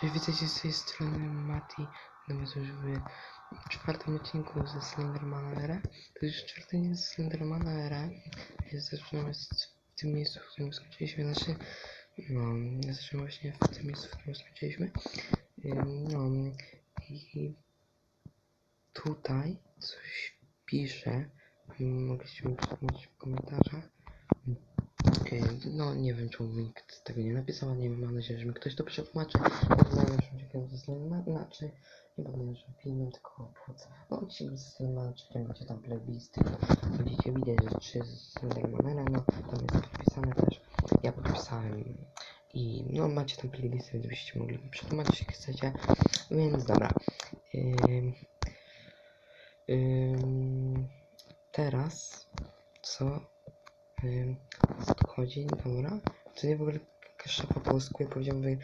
Cześć, witajcie z tej strony Mati. No was już w czwartym odcinku ze Slendermana Era. To już czwarty dzień ze Slendermana. Jest zaczynamy z- w tym miejscu, w którym skończyliśmy. Znaczy, no, zaczynamy właśnie w tym miejscu, w którym skończyliśmy. No, i tutaj coś pisze. Mogliście mi przeczytać w komentarzach. Yy, No, nie wiem, czemu nikt tego nie napisał, nie wiem, mam nadzieję, że mi ktoś to przetłumaczy. Najlepszym dziękuję ze Slendermana, znaczy, nie powiem, że filmem, tylko płacę. No, odcinek ze Slendermana, czy macie tam playlisty, będziecie widzieć, że trzy z Slendermanera, no, tam jest podpisane też, ja podpisałem i, no, macie tam playlisty, więc byście mogli przetłumaczyć, jak chcecie, więc dobra. Teraz, co chodzi? Dobra. To nie w ogóle jakaś szafa połyskuje. Powiedziałem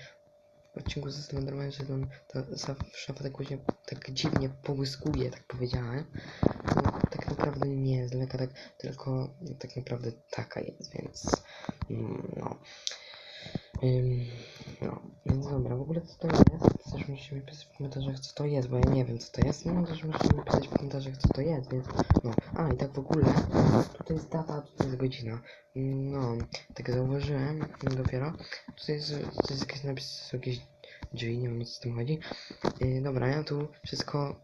w odcinku ze Slenderman, że tam ta za- szafa tak, właśnie, tak dziwnie połyskuje, tak powiedziałem. No, tak naprawdę nie jest lekka, tak, tylko tak naprawdę taka jest, więc mm, no. Ym, no, więc dobra, w ogóle co to jest? Też musicie mi pisać w komentarzach co to jest, bo ja nie wiem co to jest. No też musicie mi pisać w komentarzach co to jest, więc no. A i tak w ogóle, tutaj jest data, tutaj jest godzina. No, tak zauważyłem dopiero. Tutaj jest, tutaj jest jakiś napis, jakieś drzwi, nie wiem o co z tym chodzi. Yy, dobra, ja tu wszystko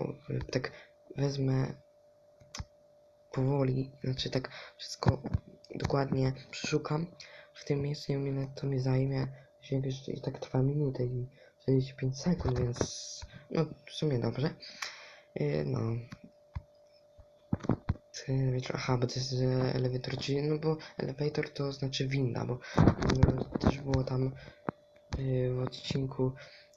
o, tak wezmę powoli, znaczy tak wszystko dokładnie przeszukam w tym miejscu, ile to mi zajmie. Jeśli jakoś- I tak trwa minutę i 45 sekund, więc no w sumie dobrze. Yy, no. Elevator, aha, bo to jest e, elevator, czyli, no bo elevator to znaczy winda, bo no, też było tam w odcinku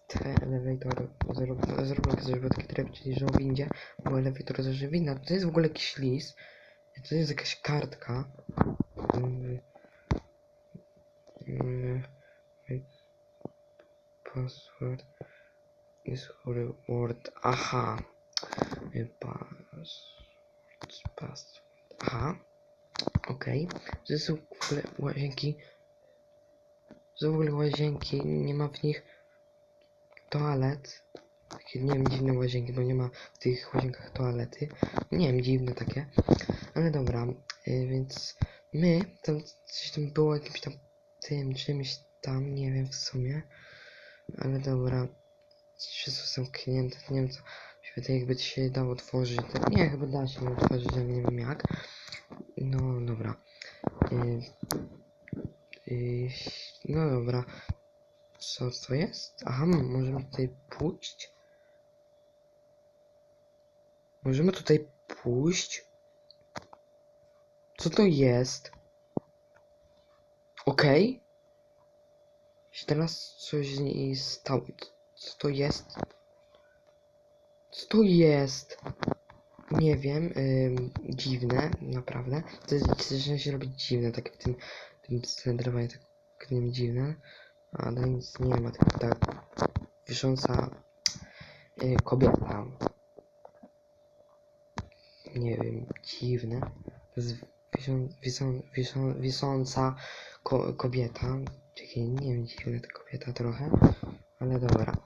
te elevator z Rob- z Roblox, że był taki tryb, czyli że o windzie, bo elevator to że winda, to jest w ogóle jakiś list, to jest jakaś kartka. Password is word, aha. Y, Password, password, aha. Okej, to są łazienki. To są w ogóle łazienki, nie ma w nich toalet. Takie, nie wiem, dziwne łazienki, bo nie ma w tych łazienkach toalety. Nie wiem, dziwne takie. Ale dobra, y, więc my, tam coś tam było jakimś tam tym, czymś tam, nie wiem w sumie. Ale dobra, wszystko zamknięte, nie wiem co. Mi wydaje, jakby się dało otworzyć. Nie, chyba da się otworzyć, ale nie wiem jak. No dobra. Y, y, no dobra. Co to jest? Aha, możemy tutaj pójść. Możemy tutaj pójść. Co to jest? Okej. Teraz coś z niej stało. Co to jest? Co to jest? Nie wiem, ym, dziwne, naprawdę. To zaczyna się robić dziwne, tak w tym, tym Slendermanie, tak nie wiem, dziwne. A dalej nic nie ma, tylko tak wisząca y, kobieta. Nie wiem, dziwne. To jest wiszą, wisząca ko, kobieta. Takie, nie wiem, dziwne ta kobieta trochę. Ale dobra.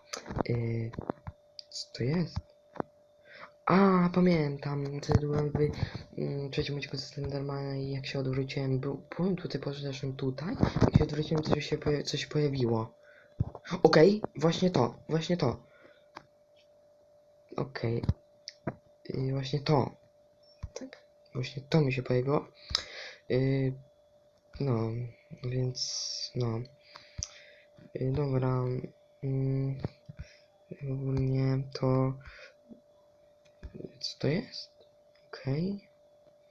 Y, co to jest? A, pamiętam, co byłem w mm, trzecim odcinku ze Slendermana i jak się odwróciłem, był, byłem tutaj, poszedłem tutaj, jak się odwróciłem, coś się, poja- coś pojawiło. Okej, właśnie to, właśnie to. Okej. I właśnie to. Tak, właśnie to mi się pojawiło. Yy, no, więc, no. Yy, dobra. Mm, ogólnie to... Co to jest? Okej.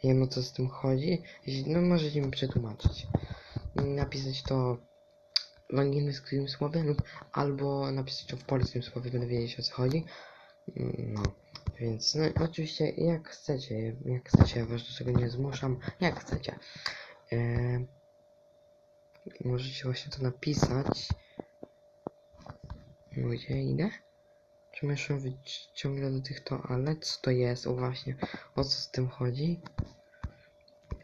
Nie wiem o co z tym chodzi. No możecie mi przetłumaczyć. Napisać to w angielskim słowie lub albo napisać to w polskim słowie, będę wiedzieć o co chodzi. Mm, No, więc no oczywiście jak chcecie, jak chcecie, was do tego nie zmuszam, jak chcecie. Eee, możecie właśnie to napisać. Gdzie idę? Czy muszę ciągle do tych toalet? Co to jest? O właśnie, o co z tym chodzi?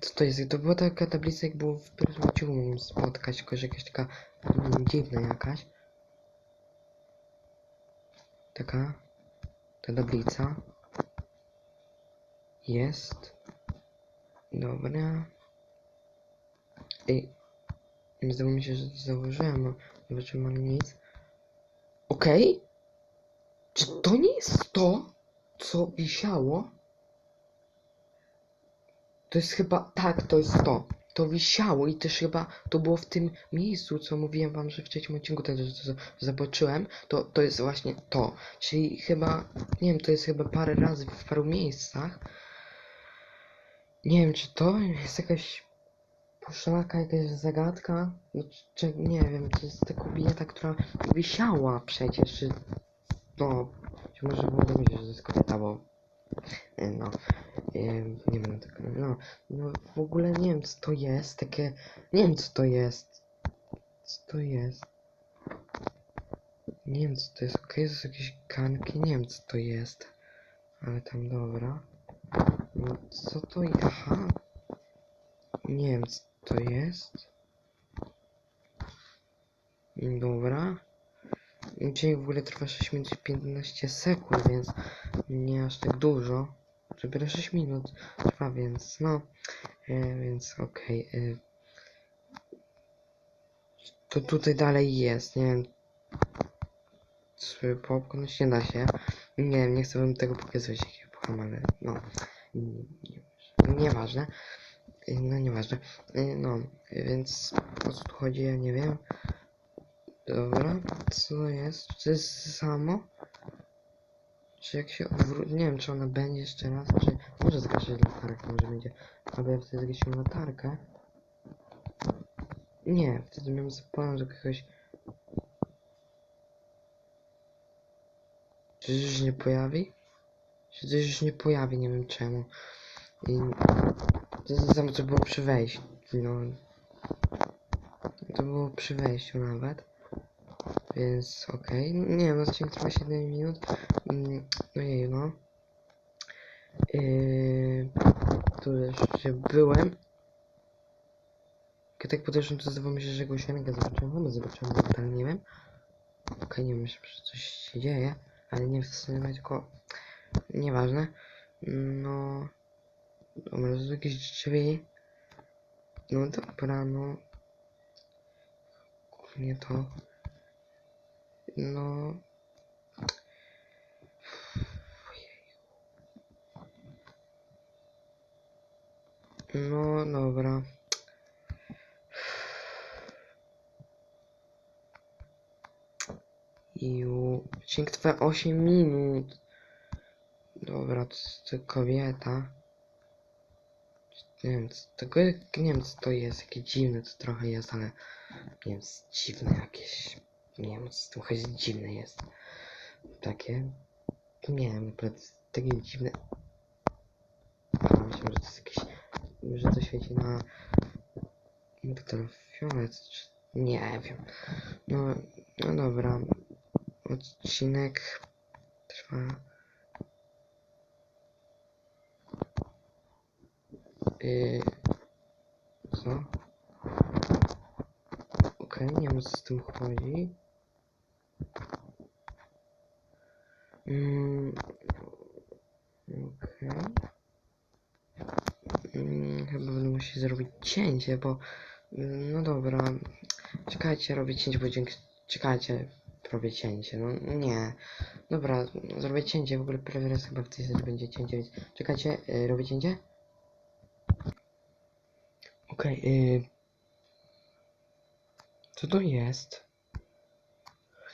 Co to jest? To była taka tablica, jak było w pierwszym spotkać, tylko że jakaś taka mm, dziwna jakaś. Taka. Ta tablica. Jest. Dobra. Ej. Nie zdało mi się, że założyłem, bo ale nic. Okej? Czy to nie jest to, co wisiało? To jest chyba, tak, to jest to. To wisiało i też chyba to było w tym miejscu, co mówiłem wam, że w trzecim odcinku też zobaczyłem. To, to jest właśnie to. Czyli chyba, nie wiem, to jest chyba parę razy w paru miejscach. Nie wiem, czy to jest jakaś poszlaka, jakaś zagadka. Czy, nie wiem, to jest ta kobieta, która wisiała przecież. No, czy może było domyśleć, że to jest kobieta, bo e, no, e, nie wiem, tak, no, no, w ogóle nie wiem, co to jest, takie, nie wiem, co to jest, co to jest, nie wiem, co to jest, okej, to są jakieś kanki, nie wiem, co to jest, ale tam, dobra, no, co to, je- aha, nie wiem, co to jest, dobra, Dzień w ogóle trwa 6 minut i 15 sekund, więc nie aż tak dużo. Dopiero 6 minut trwa, więc no, e, więc okej. e. To tutaj dalej jest, nie wiem. Czy popchnąć nie da się. Nie wiem, nie chcę wam tego pokazywać, jak ja popcham, ale no. Nie, nie, nieważne. No nieważne. No, więc o co tu chodzi, ja nie wiem. Dobra, co jest? Czy to jest samo? Czy jak się odwróci, nie wiem czy ona będzie jeszcze raz, czy może zgasić latarkę, może będzie, albo ja wtedy zgasiłem latarkę. Nie, wtedy miałem zapomnieć do jakiegoś... Czy już nie pojawi? Czy coś już nie pojawi, nie wiem czemu. I to jest to samo co było przy wejściu, no. To było przy wejściu nawet. Więc okej. Nie wiem, odcinek trwa 7 minut. Mm, No jej, no. Yy, tu jeszcze byłem. Kiedy tak podeszłem, to zdawało mi się, że głośnika zobaczyłem. Chyba zobaczyłem, tak nie wiem. Okej, nie wiem, że coś się dzieje, ale nie sobie nawet tylko... Nieważne. No... Dobra, to są jakieś drzwi. No dobra, no... Głównie to... No. No dobra. Ju, odcinek trwa 8 minut. Dobra, to to kobieta. Nie wiem, tego, nie wiem co to jest, jakie dziwne to trochę jest, ale nie wiem, dziwne jakieś. Nie wiem, co trochę dziwne jest. Takie. Nie wiem, naprawdę takie dziwne. A, myślę, że to jest jakieś. że to świeci na. ultrafiolet, czy. Nie wiem. No, no dobra. Odcinek trwa. Yy, co? Okej, nie wiem co z tym chodzi. Mm, Okej. Mm, chyba będę musiał zrobić cięcie, bo... mm, No dobra. Czekajcie, robię cięcie, bo dzięki... Czekajcie, robię cięcie. No nie. Dobra, zrobię cięcie. W ogóle prawie raz chyba w tej serii będzie cięcie, więc... Czekajcie, yy, robię cięcie? Okej, yy... Co to jest?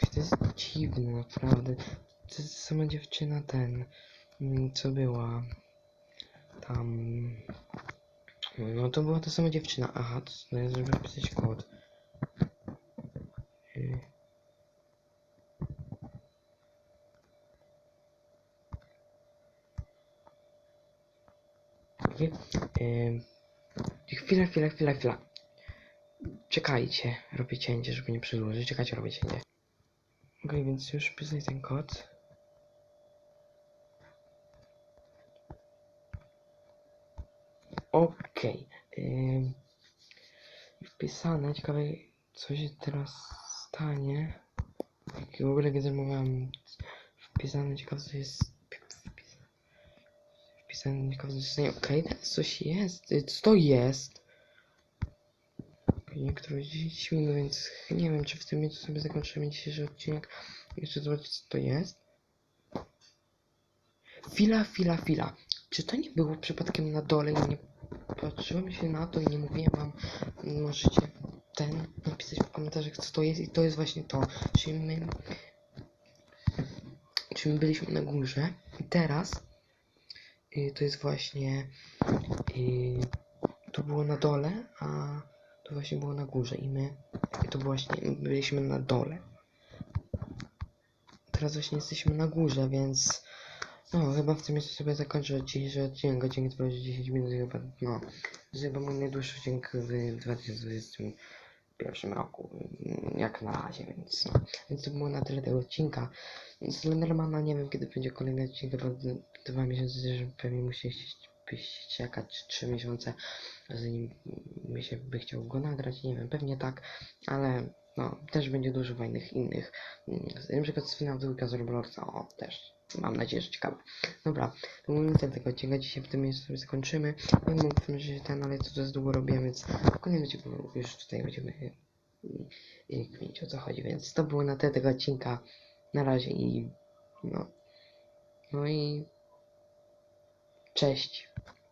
To jest dziwne, naprawdę. To jest sama dziewczyna ten, mm, co była tam. No to była ta sama dziewczyna. Aha, to ja żeby napisać kod. Y. Okej. Chwila, chwila, chwila, chwila. Czekajcie, robię cięcie, żeby nie przedłużyć. Czekajcie, robię cięcie. Okej, więc już wpisuję ten kod. Okej. ym, Wpisane. Ciekawe, co się teraz stanie. Jak w ogóle gdy zajmowałem Wpisane ciekawe co jest. Co jest. Okej, teraz coś jest. Y, Co to jest? Niektóre 10 minut, więc nie wiem, czy w tym miejscu sobie zakończymy dzisiejszy odcinek. Jeszcze zobaczyć, co to jest. Chwila, chwila, chwila. Czy to nie było przypadkiem na dole i nie patrzyłem się na to i nie mówiłem wam, możecie ten napisać w komentarzach, co to jest i to jest właśnie to. Czyli my, czyli my byliśmy na górze i teraz y, to jest właśnie y, to było na dole, a to właśnie było na górze i my i to właśnie my byliśmy na dole. Teraz właśnie jesteśmy na górze, więc no chyba w tym miejscu sobie zakończę dzisiejszy odcinek. Odcinek trwał 10 minut i chyba no to jest chyba mój najdłuższy odcinek w 2021 roku. mm, Jak na razie, więc no. Więc to było na tyle tego odcinka. Slendermana nie wiem kiedy będzie kolejny odcinek, d- dwa miesiące też pewnie musieliście czekać 3 miesiące, zanim mi się by chciał go nagrać, nie wiem, pewnie tak, ale no, też będzie dużo fajnych innych, mm, na przykład z finału dwójka z Robloxa, o, też, mam nadzieję, że ciekawe. Dobra, to cel tego odcinka, dzisiaj w tym miejscu sobie zakończymy, nie wiem, że ten, ale to dość długo robiłem, więc w kolejnym odcinku już tutaj będziemy kminić o co chodzi, więc to było na tego odcinka, na razie i no, no i cześć.